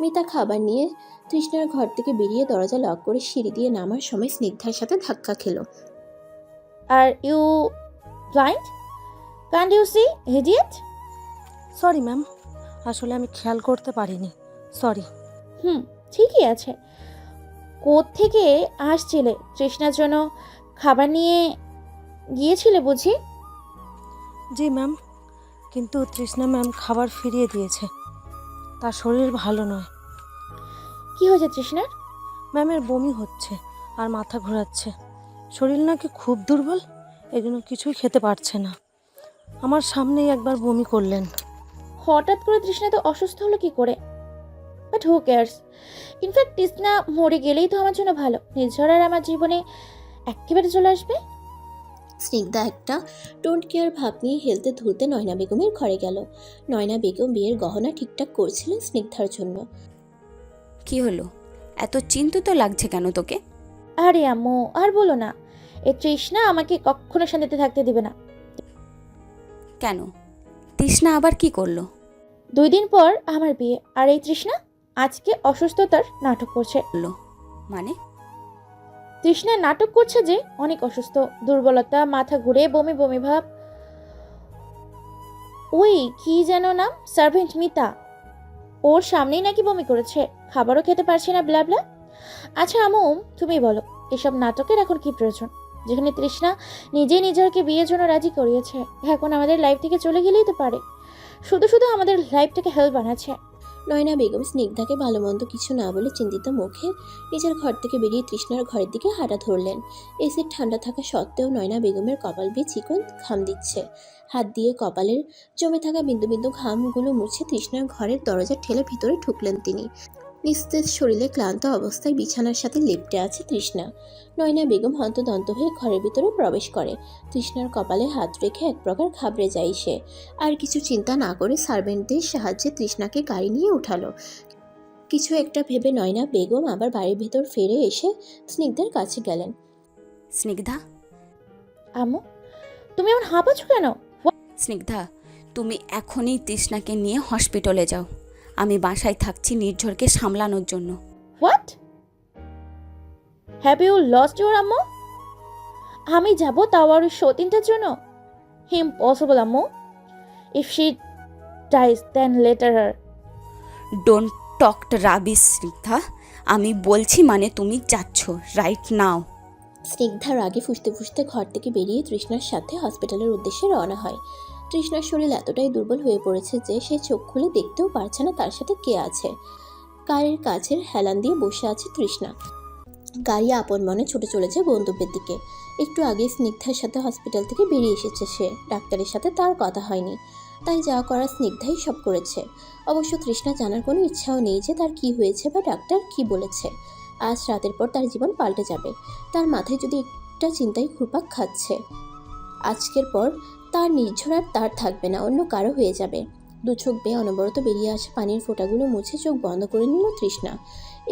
মিতা খাবার নিয়ে তৃষ্ণার ঘর থেকে বেরিয়ে দরজা লক করে সিঁড়ি দিয়ে নামার সময় স্নিগ্ধার সাথে ধাক্কা খেলো। Are you blind can't you see idiot sorry ma'am আসলে আমি খেয়াল করতে পারিনি। সরি হুম ঠিকই আছে। থেকে আসছিলে? তৃষ্ণার জন্য খাবার নিয়ে গিয়েছিলে বুঝি? জি ম্যাম কিন্তু তৃষ্ণা ম্যাম খাবার ফিরিয়ে দিয়েছে। তার শরীর ভালো নয়। কি হয়েছে তৃষ্ণার? ম্যামের বমি হচ্ছে আর মাথা ঘোরাচ্ছে। শরীর নাকি খুব দুর্বল জন্য কিছুই খেতে পারছে না। আমার সামনেই একবার বমি করলেন। হঠাৎ করে তৃষ্ণা তো অসুস্থ হলো কি করে? But who cares in fact Trishna মরে গেলেই তো আমার জন্য ভালো। নির্ঝর আর আমার জীবনে একেবারে চলে আসবে। স্নিগ্ধা একটা ডোন্ট কেয়ার ভাব নিয়ে হেলতে ধুলতে নয়না বেগমের ঘরে গেল। নয়না বেগম বিয়ের গহনা ঠিকঠাক করছিলেন স্নিগ্ধার জন্য। কি হলো? এত চিন্তিত লাগছে কেন তোকে? আরে আম্মু আর বলো না। এ তৃষ্ণা আমাকে কখনো শান্তিতে থাকতে দিবে না। কেন? তৃষ্ণা আবার কি করল? দুই দিন পর আমার বিয়ে। আর এই তৃষ্ণা আজকে অসুস্থতার নাটক করছে। মানে? তৃষ্ণা নাটক করছে যে অনেক অসুস্থ, দুর্বলতা, মাথা ঘুরে, বমি বমি ভাব। ওই কি যেন নাম? সার্ভেন্ট মিতা। ওর সামনেই নাকি বমি করেছে। খাবারও খেতে পারছে না, ব্লা ব্লা। আচ্ছা আমু, তুমি বলো, এসব নাটকের এখন কি প্রয়োজন? যেখানে তৃষ্ণা নিজেই নিজেকে বিয়ের জন্য রাজি করিয়েছে। এখন আমাদের লাইফ থেকে চলে গেলেই তো পারে। শুধু শুধু আমাদের লাইফটাকে হেল্প বানাচ্ছে। নয়না বেগম স্নিগ্ধাকে ভালো মন্দ কিছু না বলে চিন্তিত মুখে নিজের ঘর থেকে বেরিয়ে তৃষ্ণার ঘরের দিকে হাঁটা ধরলেন। এসির ঠান্ডা থাকা সত্ত্বেও নয়না বেগমের কপাল বেয়ে চিকন ঘাম দিচ্ছে। হাত দিয়ে কপালের জমে থাকা বিন্দু বিন্দু ঘামগুলো মুছে তৃষ্ণার ঘরের দরজা ঠেলে ভিতরে ঢুকলেন তিনি। নিস্তেজ শরীরে ক্লান্ত অবস্থায় বিছানার সাথে লেপ্টে আছে তৃষ্ণা। নয়না বেগম হন্তদন্ত হয়ে ঘরের ভিতরে প্রবেশ করে। তৃষ্ণার কপালে হাত রেখে এক প্রকার ঘাবড়ে যায় সে। আর কিছু চিন্তা না করে সার্ভেন্টদের সাহায্যে তৃষ্ণাকে গাড়ি নিয়ে উঠালো। কিছু একটা ভেবে নয়না বেগম আবার বাড়ির ভেতর ফিরে এসে স্নিগ্ধার কাছে গেলেন। স্নিগ্ধা? আম্মু তুমি এমন হাঁপাচ্ছ কেন? স্নিগ্ধা তুমি এখনই তৃষ্ণাকে নিয়ে হসপিটালে যাও। আমি বাসায় থাকছি নির্ঝরকে সামলানোর জন্য। What have you lost your আম্মু আমি যাব তাও আর সতীনটার জন্য? ইম্পসিবল আম্মু। If she dies then later her don't talk rubbish Snigdha আমি বলছি মানে তুমি যাচ্ছ রাইট নাও স্নিগ্ধা রাগে ফুসতে ফুসতে ঘর থেকে বেরিয়ে তৃষ্ণার সাথে হসপিটালের উদ্দেশ্যে রওনা হয়। তৃষ্ণার শরীর এতটাই দুর্বল হয়ে পড়েছে যে সে চোখ খুলে দেখতেও পারছে না তার সাথে কে আছে। গাড়ির কাছের হেলান দিয়ে বসে আছে তৃষ্ণা। গাড়ি আপন মনে ছুটে চলেছে গন্তব্যের দিকে। একটু আগে স্নিগ্ধার সাথে হসপিটাল থেকে বেরিয়ে এসেছে সে। ডাক্তারের সাথে তার কথা হয়নি। তাই যা করা স্নিগ্ধাই সব করেছে। অবশ্য তৃষ্ণা জানার কোনো ইচ্ছাও নেই যে তার কি হয়েছে বা ডাক্তার কি বলেছে। আজ রাতের পর তার জীবন পাল্টে যাবে। তার মাথায় যদি একটা চিন্তাই ঘুরপাক খাচ্ছে। আজকের পর তার নির্ঝর আর তার থাকবে না, অন্য কারও হয়ে যাবে। দু চোখ বেয়ে অনবরত বেরিয়ে আসা পানির ফোঁটাগুলো মুছে, চোখ বন্ধ করে নিল তৃষ্ণা।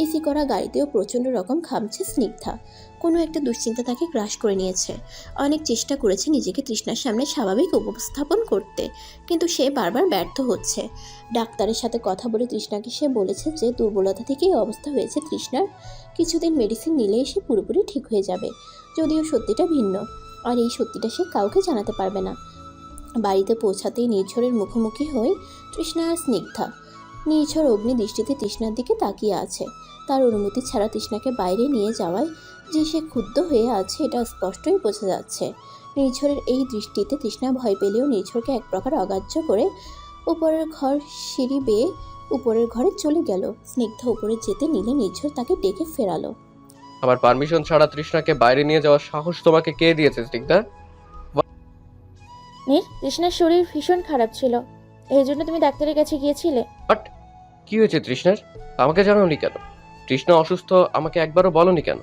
এসি করা গাড়িতেও প্রচণ্ড রকম খামছে স্নিগ্ধা। কোনো একটা দুশ্চিন্তা তাকে গ্রাস করে নিয়েছে। অনেক চেষ্টা করেছে নিজেকে তৃষ্ণার সামনে স্বাভাবিক উপস্থাপন করতে, কিন্তু সে বারবার ব্যর্থ হচ্ছে। ডাক্তারের সাথে কথা বলে তৃষ্ণাকে সে বলেছে যে, দুর্বলতা থেকেই অবস্থা হয়েছে তৃষ্ণার। কিছুদিন মেডিসিন নিলেই সে পুরোপুরি ঠিক হয়ে যাবে, যদিও সত্যিটা ভিন্ন। আর এই সত্যিটা সে কাউকে জানাতে পারবে না। বাড়িতে পৌঁছাতেই নির্ঝরের মুখোমুখি হই তৃষ্ণা আর স্নিগ্ধা। নির্ঝর অগ্নি দৃষ্টিতে তৃষ্ণার দিকে তাকিয়ে আছে। তার অনুমতি ছাড়া তৃষ্ণাকে বাইরে নিয়ে যাওয়ায় যে সে ক্ষুব্ধ হয়ে আছে এটা স্পষ্টই বোঝা যাচ্ছে। নির্ঝরের এই দৃষ্টিতে তৃষ্ণা ভয় পেলেও নির্ঝরকে এক প্রকার অগ্রাহ্য করে উপরের ঘর সিঁড়ি বেয়ে উপরের ঘরে চলে গেল। স্নিগ্ধা উপরে যেতে নিলে নির্ঝর তাকে ডেকে ফেরালো। আমার পারমিশন ছাড়া তৃষ্ণাকে বাইরে নিয়ে যাওয়ার সাহস তোমাকে কে দিয়েছে, স্নিগ্ধা? নীর তৃষ্ণার শরীর ভীষণ খারাপ ছিল। এই জন্য তুমি ডাক্তারের কাছে গিয়েছিলে। বাট কি হয়েছে তৃষ্ণার? আমাকে জানাওনি কেন? তৃষ্ণা অসুস্থ আমাকে একবারও বলনি কেন?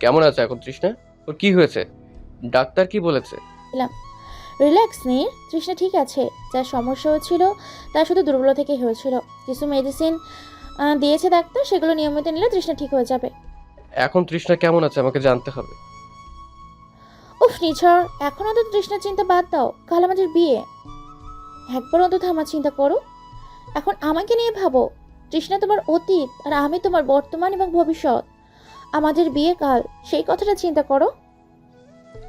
কেমন আছে এখন তৃষ্ণা? ওর কি হয়েছে? ডাক্তার কি বলেছে? রিল্যাক্স নীর তৃষ্ণা ঠিক আছে। যা সমস্যা হচ্ছিল তা শুধু দুর্বল থেকে হয়েছিল। কিছু মেডিসিন দিয়েছে ডাক্তার সেগুলো নিয়মিত নিলে তৃষ্ণা ঠিক হয়ে যাবে। এখন তৃষ্ণা কেমন আছে আমাকে জানতে হবে। উফ এখন অন্তত তৃষ্ণার চিন্তা বাদ দাও। কাল আমাদের বিয়ে। একবার অন্তত আমার চিন্তা করো। এখন আমাকে নিয়ে ভাবো। তৃষ্ণা তোমার অতীত আর আমি তোমার বর্তমান এবং ভবিষ্যৎ। আমাদের বিয়ে কাল। সেই কথাটা চিন্তা করো।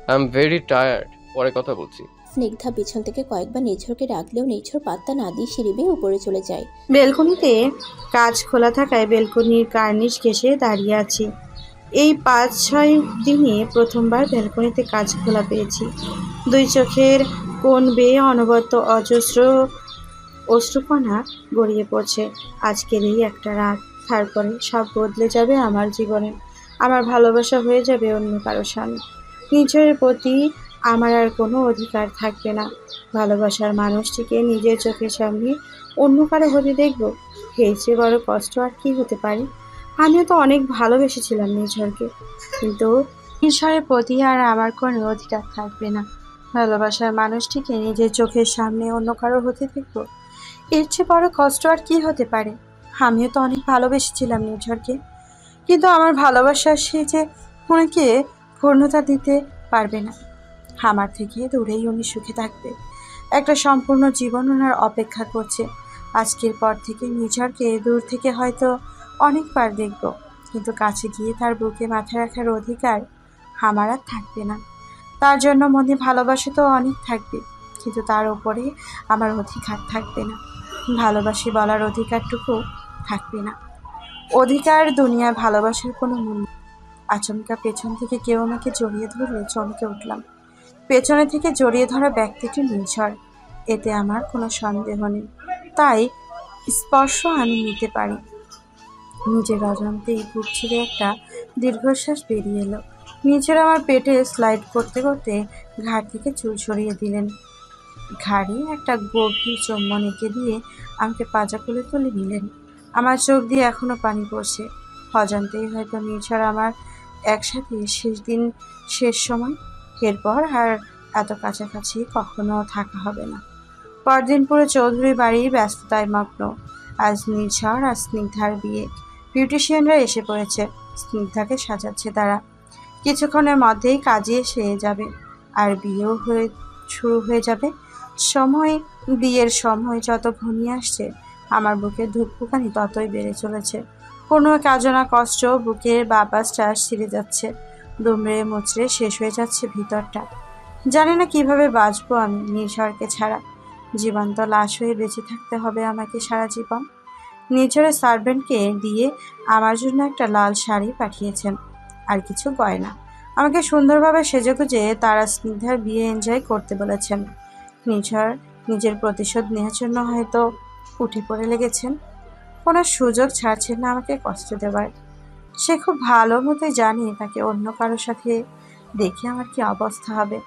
আই এম ভেরি টায়ার্ড পরে কথা বলছি। স্নিগ্ধা পিছন থেকে কয়েকবার নিঝরকে ডাকলেও নিঝর পাত্তা না দিয়ে সিঁড়ি বেয়ে উপরে চলে যায়। বেলকনিতে কাজ খোলা থাকায় বেলকনির কার্নিশ ঘেসে দাঁড়িয়ে আছি। এই পাঁচ, ছয় দিনে প্রথমবার ব্যালকনিতে কাজ খোলা পেয়েছি। দুই চোখের কোন বেয়ে অনবদ্য অজস্র অশ্রুকণা গড়িয়ে পড়ছে। আজকের এই একটা রাত, তারপরে সব বদলে যাবে আমার জীবনে। আমার ভালোবাসা হয়ে যাবে অন্য কারও স্বামী নিজের প্রতি আমার আর কোনো অধিকার থাকবে না। ভালোবাসার মানুষটিকে নিজের চোখের সামনে অন্য কারও হতে দেখব। এর চেয়ে বড় কষ্ট আর কি হতে পারে? আমিও তো অনেক ভালোবেসেছিলাম নিঝরকে কিন্তু ঈশ্বরের প্রতি আর আমার কোনো অধিকার থাকবে না। ভালোবাসার মানুষটিকে নিজের চোখের সামনে অন্য কারও হতে দেখব? এর চেয়ে বড় কষ্ট আর কি হতে পারে? আমিও তো অনেক ভালোবেসেছিলাম নির্ঝরকে কিন্তু আমার ভালোবাসা সে যে ওনাকে পূর্ণতা দিতে পারবে না। আমার থেকে দূরেই উনি সুখে থাকবে। একটা সম্পূর্ণ জীবন ওনার অপেক্ষা করছে। আজকের পর থেকে নিঝরকে দূর থেকে হয়তো অনেকবার দেখব, কিন্তু কাছে গিয়ে তার বুকে মাথা রাখার অধিকার আমার আর থাকবে না। তার জন্য মনে ভালোবাসা তো অনেক থাকবে, কিন্তু তার ওপরে আমার অধিকার থাকবে না। ভালোবাসি বলার অধিকারটুকু থাকবে না। অধিকার দুনিয়ায় ভালোবাসার কোনো মূল্য। আচমকা পেছন থেকে কেউ আমাকে জড়িয়ে ধরে চমকে উঠলাম। পেছনে থেকে জড়িয়ে ধরা ব্যক্তিটি নির্ঝর, এতে আমার কোনো সন্দেহ নেই। তাই স্পর্শ আমি নিতে পারি। নিজের অজান্তেই বুক ছিঁড়ে একটা দীর্ঘশ্বাস বেরিয়ে এলো। নিজের আমার পেটে স্লাইড করতে করতে ঘাড় থেকে চুল সরিয়ে দিলেন। ঘাড়ে একটা গভীর চুম্বন এঁকে দিয়ে আমাকে পাজা কোলে তুলে নিলেন। আমার চোখ দিয়ে এখনও পানি পড়ছে। অজান্তেই হয়তো নির্ঝর আমার একসাথে শেষ দিন, শেষ সময়, এরপর আর এত কাছাকাছি কখনো থাকা হবে না। পরদিন পুরো চৌধুরী বাড়ি ব্যস্ততায় মগ্ন। আজ নির্ঝর আর স্নিগ্ধার বিয়ে। বিউটিশিয়ানরা এসে পড়েছে। স্নিগ্ধাকে সাজাচ্ছে তারা। কিছুক্ষণের মধ্যেই কাজে এসে যাবে আর বিয়েও হয়ে, শুরু হয়ে যাবে। সময়, বিয়ের সময় যত ঘনিয়ে আসছে, আমার বুকে ধূপকুকানি ততই বেড়ে চলেছে। কোনো এক অজানা কষ্ট বুকের বাপাসটা ছিঁড়ে যাচ্ছে। দুমড়ে মুচড়ে শেষ হয়ে যাচ্ছে ভিতরটা। জানি না কীভাবে বাঁচবো আমি নির্ঝরকে ছাড়া। জীবন্ত লাশ হয়ে বেঁচে থাকতে হবে আমাকে সারা জীবন। নির্ঝরের সার্ভেন্টকে দিয়ে আমার জন্য একটা লাল শাড়ি পাঠিয়েছেন। আর কিছু গয়না। আমাকে সুন্দরভাবে সেজেগুজে তারা স্নিগ্ধার বিয়ে এনজয় করতে বলেছেন। নিঝর নিজের প্রতিশোধ নেওয়ার জন্য হয়তো উঠে পড়ে লেগেছেন। কোনো সুযোগ ছাড়ছেন না আমাকে কষ্ট দেওয়ার সে খুব ভালো মতোই জানে তাকে অন্য কারোর সাথে দেখে আমার কি অবস্থা হবে।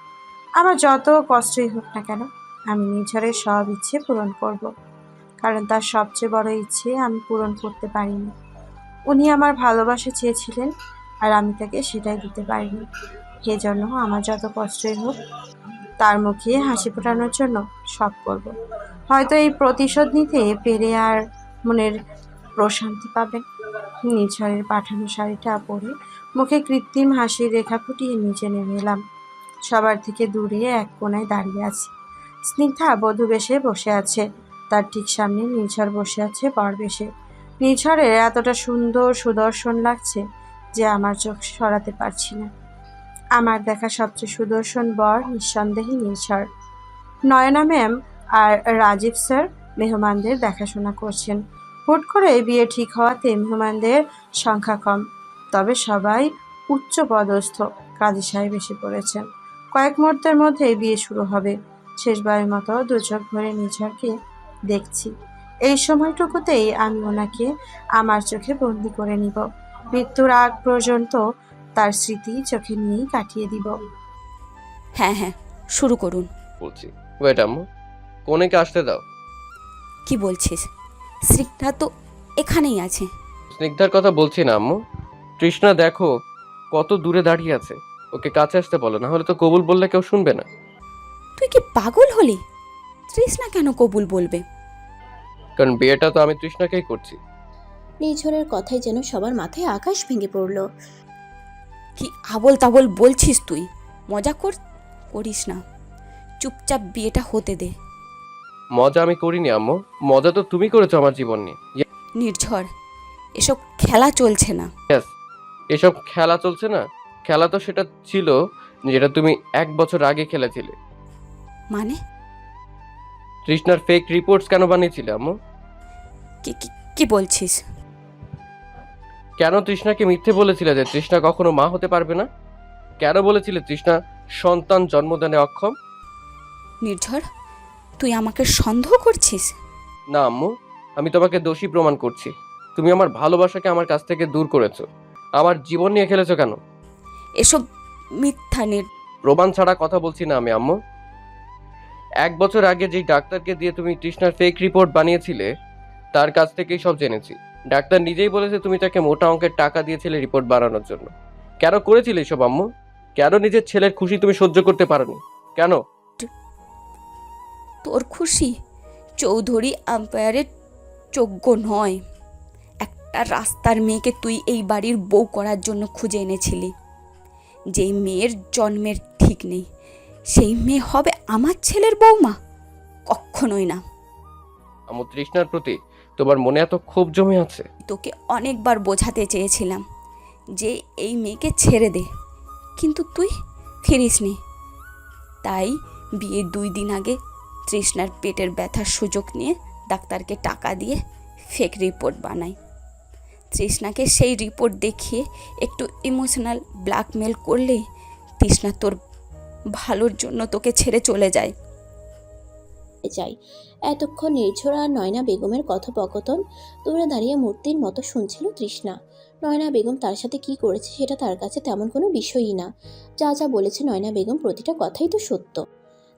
আমার যত কষ্টই হোক না কেন, আমি নিঝরের সব ইচ্ছে পূরণ করব। কারণ তার সবচেয়ে বড় ইচ্ছে আমি পূরণ করতে পারিনি। উনি আমার ভালোবাসা চেয়েছিলেন আর আমি তাকে সেটাই দিতে পারিনি। জন্য আমার যত কষ্টই হোক, তার মুখে হাসি ফোটানোর জন্য সব করব। হয়তো এই প্রতিশোধ নিতে পেরে আর মনের প্রশান্তি পাবেন। নিঝরের পাঠানো শাড়িটা পরে মুখে কৃত্রিম হাসির রেখা ফুটিয়ে নিচে নেমে এলাম। সবার থেকে দূরে এক কোনায় দাঁড়িয়ে আছি। স্নিগ্ধা বধূ বেশে বসে আছে। তার ঠিক সামনে নিঝর বসে আছে বর বেশে নিঝরের এতটা সুন্দর সুদর্শন লাগছে যে আমার চোখ সরাতে পারছি না। আমার দেখা সবচেয়ে সুদর্শন বর নিঃসন্দেহে নির্ঝর নয়না ম্যাম আর রাজীব স্যার মেহমানদের দেখাশোনা করছেন। হুট করে বিয়ে ঠিক হওয়াতে মেহমানদের সংখ্যা কম, তবে সবাই উচ্চ পদস্থ কাজী সাহেব এসে পড়েছেন। কয়েক মুহূর্তের মধ্যেই বিয়ে শুরু হবে। শেষবারের মতো দু চোখ ভরে নিঝরকে দেখছি। এই সময়টুকুতেই আমি ওনাকে আমার চোখে বন্দি করে নিব। মৃত্যুর আগ পর্যন্ত তার স্মৃতি চোখে নিয়েই কাটিয়ে দিব। হ্যাঁ হ্যাঁ শুরু করুন। বলছি ওয়েট আম্মু কোনেকে আসতে দাও। কি বলছিস? স্নিগ্ধা তো এখানেই আছে। স্নিগ্ধার কথা বলছি না আম্মু। তৃষ্ণা দেখো কত দূরে দাঁড়িয়ে আছে। ওকে কাছে আসতে বলো না হলে তো কবুল বললে কেউ শুনবে না। তুই কি পাগল হলি? তৃষ্ণা কেন কবুল বলবে? কারণ বিয়েটা তো আমি তৃষ্ণাকেই করছি। নিঝরের কথাই যেন সবার মাথায় আকাশ ভেঙে পড়ল। কি আবল তাবল বলছিস তুই? মজা কর করিস না। চুপচাপ বিয়েটা হতে দে। মজা আমি করিনি আম্মু। মজা তো তুমি করেছ আমার জীবন নিয়ে। নির্ঝর এসব খেলা চলছে না। ব্যাস এসব খেলা চলছে না। খেলা তো সেটা ছিল যেটা তুমি এক বছর আগে খেলেছিলে। মানে? তৃষ্ণার ফেক রিপোর্টস কেন বানিয়েছিলে আম্মু? কি কি- কি বলছিস? কেন তৃষ্ণাকে মিথ্যে বলেছিলে যে তৃষ্ণা কখনো মা হতে পারবে না? কেন বলেছিলে তৃষ্ণা সন্তান জন্মদানে অক্ষম? নির্ঝর তুই আমাকে সন্দেহ করছিস? না আম্মু আমি তোমাকে দোষী প্রমাণ করছি। তুমি আমার ভালোবাসাকে আমার কাছ থেকে দূর করেছ। আমার জীবন নিয়ে খেলেছো কেন? এসব মিথ্যা নির প্রমাণ ছাড়া কথা বলছি না আমি আম্মু। এক বছর আগে যেই ডাক্তারকে দিয়ে তুমি তৃষ্ণার ফেক রিপোর্ট বানিয়েছিলে, তার কাছ থেকেই সব জেনেছি। ডাক্তার নিজেই বলেছে তুমি তাকে মোটা অঙ্কের টাকা দিয়েছিলে রিপোর্ট বানানোর জন্য। কেন করেছিলে এসব, আম্মু? কেন নিজের ছেলের খুশি তুমি সহ্য করতে পারোনি? কেন? তোর খুশি? চৌধুরী আম্পায়ারের যোগ্য নয়। একটা রাস্তার মেয়েকে তুই এই বাড়ির বউ করার জন্য খুঁজে এনেছিলি। যেই মেয়ের জন্মের ঠিক নেই। সেই মেয়ে হবে আমার ছেলের বউমা? কখনোই না। আম্মু তৃষ্ণার প্রতি তোমার মনে এত ক্ষোভ জমে আছে? তোকে অনেকবার বোঝাতে চেয়েছিলাম যে এই মেয়েকে ছেড়ে দে। কিন্তু তুই ফিরিসনি। তাই বিয়ের দুই দিন আগে তৃষ্ণার পেটের ব্যথার সুযোগ নিয়ে ডাক্তারকে টাকা দিয়ে ফেক রিপোর্ট বানাই। তৃষ্ণাকে সেই রিপোর্ট দেখিয়ে একটু ইমোশনাল ব্ল্যাকমেল করলেই তৃষ্ণা তোর ভালোর জন্য তোকে ছেড়ে চলে যায়। যাই এতক্ষণ নির্ঝর আর নয়না বেগমের কথোপকথন দূরে দাঁড়িয়ে মূর্তির মতো শুনছিল তৃষ্ণা। নয়না বেগম তার সাথে কি করেছে সেটা তার কাছে তেমন কোনো বিষয়ই না। যা যা বলেছে নয়না বেগম প্রতিটা কথাই তো সত্য।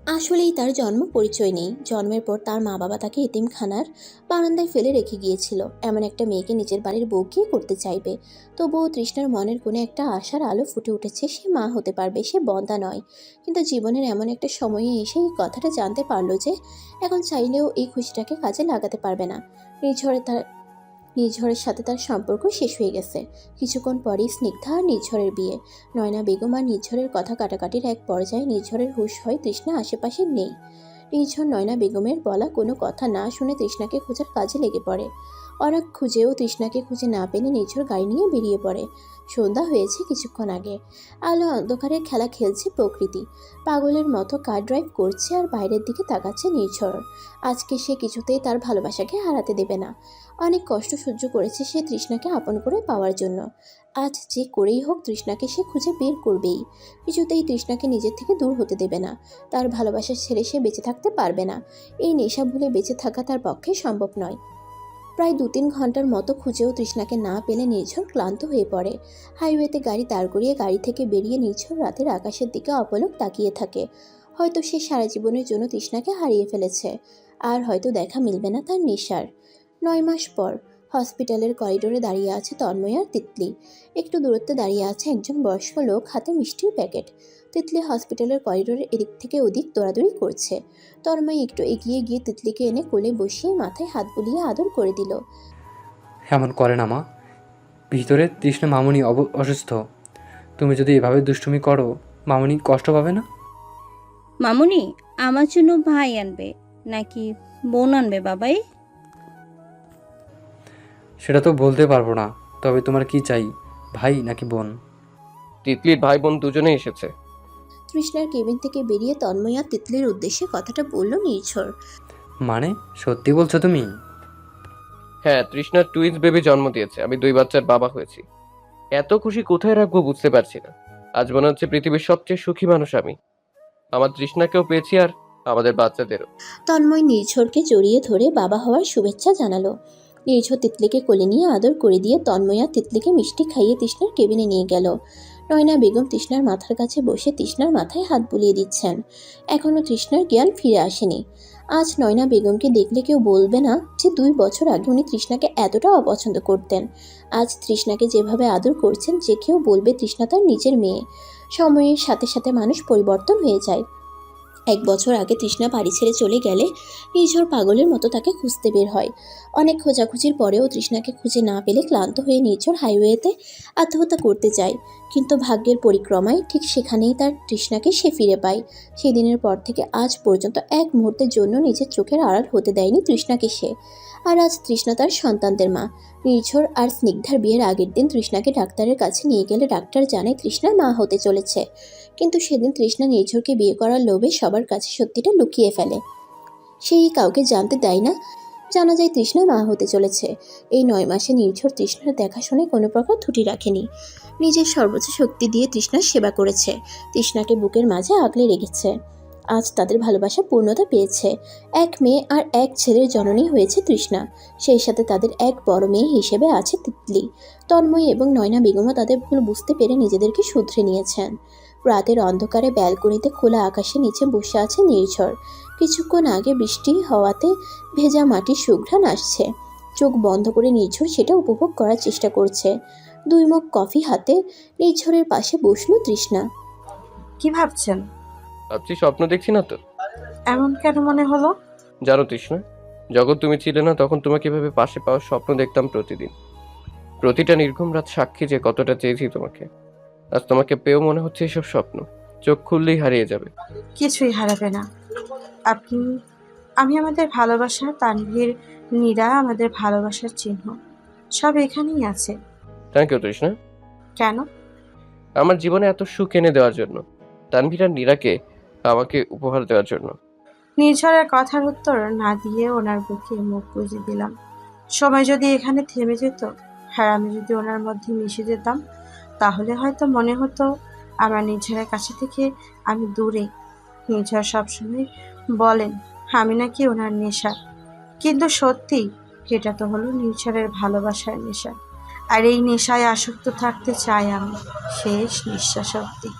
আসলেই তার জন্ম পরিচয় নেই। জন্মের পর তার মা বাবা তাকে এতিমখানার বারান্দায় ফেলে রেখে গিয়েছিল। এমন একটা মেয়েকে নিজের বাড়ির বউ কে করতে চাইবে? তবুও তৃষ্ণার মনের কোণে একটা আশার আলো ফুটে উঠেছে, সে মা হতে পারবে, সে বন্দা নয়। কিন্তু জীবনের এমন একটা সময়ে এসে এই কথাটা জানতে পারল যে, এখন চাইলেও এই খুশিটাকে কাজে লাগাতে পারবে না। নির্ঝরে তার নির্ঝরের সাথে তার সম্পর্ক শেষ হয়ে গেছে। কিছুক্ষণ পরই স্নিগ্ধা আর নির্ঝরের বিয়ে। নয়না বেগম আর নির্ঝরের কথা কাটাকাটির এক পর্যায়ে নির্ঝরের হুশ হয় তৃষ্ণা আশেপাশে নেই। নির্ঝর নয়না বেগমের বলা কোনো কথা না শুনে তৃষ্ণাকে খোঁজার কাজে লেগে পড়ে। অনেক খুঁজেও তৃষ্ণাকে খুঁজে না পেলে নির্ঝর গাড়ি নিয়ে বেরিয়ে পড়ে। সন্ধ্যা হয়েছে কিছুক্ষণ আগে। আলো অন্ধকারে খেলা খেলছে প্রকৃতি। পাগলের মতো কার ড্রাইভ করছে আর বাইরের দিকে তাকাচ্ছে নির্ঝর আজকে সে কিছুতেই তার ভালোবাসাকে হারাতে দেবে না। অনেক কষ্ট সহ্য করেছে সে তৃষ্ণাকে আপন করে পাওয়ার জন্য। আজ যে করেই হোক তৃষ্ণাকে সে খুঁজে বের করবেই। কিছুতেই তৃষ্ণাকে নিজের থেকে দূর হতে দেবে না। তার ভালোবাসা ছেড়ে সে বেঁচে থাকতে পারবে না। এই নেশা ভুলে বেঁচে থাকা তার পক্ষে সম্ভব নয়। প্রায় দু তিন ঘণ্টার মতো খুঁজেও তৃষ্ণাকে না পেলে নির্ঝর ক্লান্ত হয়ে পড়ে। হাইওয়েতে গাড়ি দাঁড় করিয়ে গাড়ি থেকে বেরিয়ে নির্ঝর রাতের আকাশের দিকে অপলক তাকিয়ে থাকে। হয়তো সে সারা জীবনের জন্য তৃষ্ণাকে হারিয়ে ফেলেছে, আর হয়তো দেখা মিলবে না তার নেশার। নয় মাস পর হসপিটালের করিডোরে দাঁড়িয়ে আছে তন্ময় আর তিতলি। একটু দূরত্বে দাঁড়িয়ে আছে একজন বয়স্ক লোক হাতে মিষ্টির প্যাকেট। তিতলি হসপিটালের করিডোরের এদিক থেকে ওদিক দৌড়াদৌড়ি করছে। তন্ময় একটু এগিয়ে গিয়ে তিতলিকে এনে কোলে বসিয়ে মাথায় হাত বুলিয়ে আদর করে দিল। এমন করে না মা। ভিতরে তৃষ্ণা মামুনি অব- অসুস্থ। তুমি যদি এভাবে দুষ্টুমি করো মামুনি কষ্ট পাবে না? মামুনি আমার জন্য ভাই আনবে নাকি বোন আনবে বাবাই? সেটা তো বলতে পারব না তবে তোমার কি চাই ভাই নাকি বোন? তিতলির ভাই বোন দুজনেই এসেছে। তৃষ্ণার কেবিন থেকে বেরিয়ে তন্ময় আর তিতলির উদ্দেশ্যে কথাটা বলল নির্ঝর। মানে সত্যি বলছো তুমি? হ্যাঁ তৃষ্ণার টুইন্স বেবি জন্ম দিয়েছে আমি দুই বাচ্চার বাবা হয়েছি। এত খুশি কোথায় রাখব বুঝতে পারছি না। আজ মনে হচ্ছে পৃথিবীর সবচেয়ে সুখী মানুষ আমি। আমার তৃষ্ণাকেও পেয়েছি আর আমাদের বাচ্চাদেরও। তন্ময় নির্ঝরকে জড়িয়ে ধরে বাবা হওয়ার শুভেচ্ছা জানালো। নির্ঝর তিতলিকে কোলে নিয়ে আদর করে দিয়ে তন্ময়া তিতলিকে মিষ্টি খাইয়ে তৃষ্ণার কেবিনে নিয়ে গেল। নয়না বেগম তৃষ্ণার মাথার কাছে বসে তৃষ্ণার মাথায় হাত বুলিয়ে দিচ্ছেন। এখনও তৃষ্ণার জ্ঞান ফিরে আসেনি। আজ নয়না বেগমকে দেখলে কেউ বলবে না যে দুই বছর আগে উনি তৃষ্ণাকে এতটা অপছন্দ করতেন। আজ তৃষ্ণাকে যেভাবে আদর করছেন যে কেউ বলবে তৃষ্ণা তার নিজের মেয়ে। সময়ের সাথে সাথে মানুষ পরিবর্তন হয়ে যায়। এক বছর আগে তৃষ্ণা বাড়ি ছেড়ে চলে গেলে নিঝর পাগলের মতো তাকে খুঁজতে বের হয়। অনেক খোঁজাখুঁজির পরেও তৃষ্ণাকে খুঁজে না পেলে ক্লান্ত হয়ে নিঝর হাইওয়েতে আত্মহত্যা করতে যায়। কিন্তু ভাগ্যের পরিক্রমায় ঠিক সেখানেই তার তৃষ্ণাকে সে ফিরে পায়। সেদিনের পর থেকে আজ পর্যন্ত এক মুহূর্তের জন্য নিজের চোখের আড়াল হতে দেয়নি তৃষ্ণাকে সে। আর আজ তৃষ্ণা তার সন্তানদের মা। নির্ঝর আর স্নিগ্ধার বিয়ের আগের দিন তৃষ্ণাকে ডাক্তারের কাছে নিয়ে গেলে ডাক্তার জানায় তৃষ্ণার মা হতে চলেছে। কিন্তু সেদিন তৃষ্ণা নির্ঝরকে বিয়ে করার লোভে সবার কাছে সত্যিটা লুকিয়ে ফেলে। সেই কাউকে জানতে দেয় না, জানা যায় তৃষ্ণা মা হতে চলেছে। এই নয় মাসে নির্ঝর তৃষ্ণার দেখাশোনায় কোনো প্রকার ত্রুটি রাখেনি। নিজের সর্বোচ্চ শক্তি দিয়ে তৃষ্ণার সেবা করেছে। তৃষ্ণাকে বুকের মাঝে আগলে রেখেছে। আজ তাদের ভালোবাসা পূর্ণতা পেয়েছে। এক মেয়ে আর এক ছেলের জননী হয়েছে তৃষ্ণা। সেই সাথে তাদের এক বড় মেয়ে হিসেবে আছে তিতলি। তন্ময় এবং নয়না বেগমও তাদের ভুল বুঝতে পেরে নিজেদেরকে শুধরে নিয়েছেন। রাতের অন্ধকারে ব্যালকনিতে খোলা আকাশের নিচে বসে আছে নির্ঝর। কিছুক্ষণ আগে বৃষ্টি হওয়াতে ভেজা মাটির সুঘ্রাণ আসছে। চোখ বন্ধ করে নির্ঝর সেটা উপভোগ করার চেষ্টা করছে। দুই মুখ কফি হাতে নির্ঝরের পাশে বসল তৃষ্ণা। কি ভাবছেন? ভাবছি স্বপ্ন দেখছি না তো। এমন কেন মনে হলো? জানো তৃষ্ণা যখন তুমি ছিলে না তখন তোমাকে এভাবে পাশে পাওয়ার স্বপ্ন দেখতাম প্রতিদিন। প্রতিটা নির্ঘুম রাত সাক্ষী যে কতটা চেয়েছি তোমাকে। আজ তোমাকে পেয়েও মনে হচ্ছে এসব স্বপ্ন। চোখ খুললেই হারিয়ে যাবে। কিছুই হারাবে না। আপনি আমি আমাদের ভালোবাসা তানভীর নীরা আমাদের ভালোবাসার চিহ্ন। সব এখানেই আছে। Thank you Trishna. কেন? আমার জীবনে এত সুখ এনে দেওয়ার জন্য। তানভীর আর নীরাকে আমাকে উপহার দেওয়ার জন্য। নির্ঝরের কথার উত্তর না দিয়ে ওনার বুকে মুখ গুজে দিলাম। সময় যদি এখানে থেমে যেত হ্যাঁ আমি যদি ওনার মধ্যে মিশে যেতাম তাহলে হয়তো মনে হতো আমার নির্ঝরের কাছে থেকে আমি দূরে। নির্ঝর সবসময় বলেন, আমি নাকি ওনার নেশা। কিন্তু সত্যি এটা তো হলো নির্ঝরের ভালোবাসার নেশা। আর এই নেশায় আসক্ত থাকতে চাই আমি, শেষ নিঃশ্বাস অব্দি